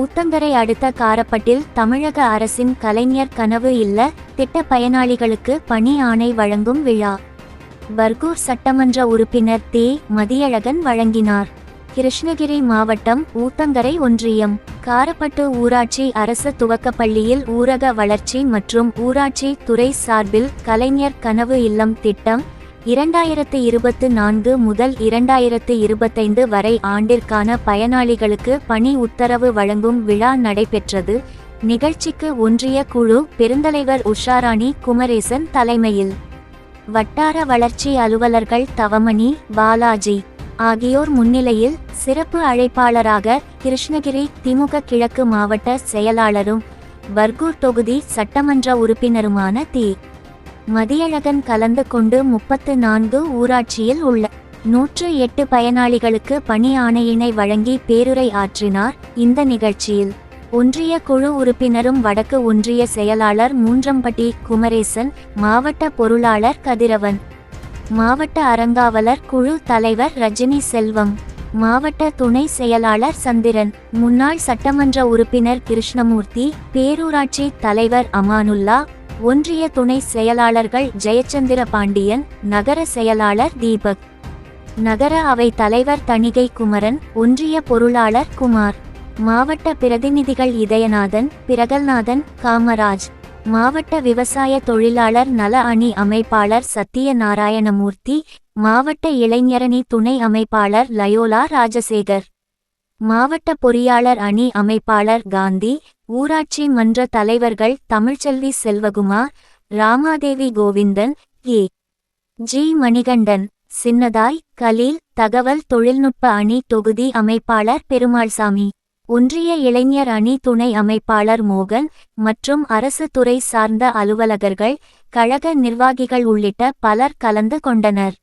ஊத்தங்கரை அடுத்த காரப்பட்டில் தமிழக அரசின் கலைஞர் கனவு இல்ல திட்ட பயனாளிகளுக்கு பணி ஆணை வழங்கும் விழா. பர்கூர் சட்டமன்ற உறுப்பினர் தே. மதியழகன் வழங்கினார். கிருஷ்ணகிரி மாவட்டம் ஊத்தங்கரை ஒன்றியம். காரப்பட்டு ஊராட்சி அரசு துவக்கப்பள்ளியில் ஊரக வளர்ச்சி மற்றும் ஊராட்சி துறை சார்பில் கலைஞர் கனவு இல்லம் திட்டம் இரண்டாயிரத்து இருபத்து நான்கு முதல் இரண்டாயிரத்து இருபத்தைந்து வரை ஆண்டிற்கான பயனாளிகளுக்கு பணி உத்தரவு வழங்கும் விழா நடைபெற்றது. நிகழ்ச்சிக்கு ஒன்றிய குழு பெருந்தலைவர் உஷாராணி குமரேசன் தலைமையில். வட்டார வளர்ச்சி அலுவலர்கள் தவமணி பாலாஜி ஆகியோர் முன்னிலையில் சிறப்பு அழைப்பாளராக கிருஷ்ணகிரி திமுக கிழக்கு மாவட்ட செயலாளரும் பர்கூர் தொகுதி சட்டமன்ற உறுப்பினருமான தி. மதியழகன் கலந்து கொண்டு முப்பத்து நான்கு ஊராட்சியில் உள்ள நூற்று எட்டு பயனாளிகளுக்கு பணி ஆணையினை வழங்கி பேருரை ஆற்றினார். இந்த நிகழ்ச்சியில் ஒன்றிய குழு உறுப்பினரும் வடக்கு ஒன்றிய செயலாளர் மூன்றம்பட்டி குமரேசன் மாவட்ட பொருளாளர் கதிரவன் மாவட்ட அறங்காவலர் குழு தலைவர் ரஜினி செல்வம் மாவட்ட துணை செயலாளர் சந்திரன் முன்னாள் சட்டமன்ற உறுப்பினர் கிருஷ்ணமூர்த்தி பேரூராட்சி தலைவர் அமானுல்லா ஒன்றிய துணை செயலாளர்கள் ஜெயச்சந்திர பாண்டியன் நகர செயலாளர் தீபக். நகர அவை தலைவர் தணிகை குமரன் ஒன்றிய பொருளாளர் குமார். மாவட்ட பிரதிநிதிகள் இதயநாதன் பிரகல்நாதன் காமராஜ். மாவட்ட விவசாய தொழிலாளர் நல அணி அமைப்பாளர் சத்தியநாராயணமூர்த்தி மாவட்ட இளைஞரணி துணை அமைப்பாளர் லயோலா ராஜசேகர் மாவட்ட பொறியாளர் அணி அமைப்பாளர் காந்தி ஊராட்சி மன்ற தலைவர்கள் தமிழ்ச்செல்வி செல்வகுமார் ராமாதேவி கோவிந்தன் ஏ. ஜி. மணிகண்டன் சின்னதாய் கலீல் தகவல் தொழில்நுட்ப அணி தொகுதி அமைப்பாளர் பெருமாள்சாமி. ஒன்றிய இளைஞர் அணி துணை அமைப்பாளர் மோகன் மற்றும் அரசு துறை சார்ந்த அலுவலகர்கள் கழக நிர்வாகிகள் உள்ளிட்ட பலர் கலந்து கொண்டனர்.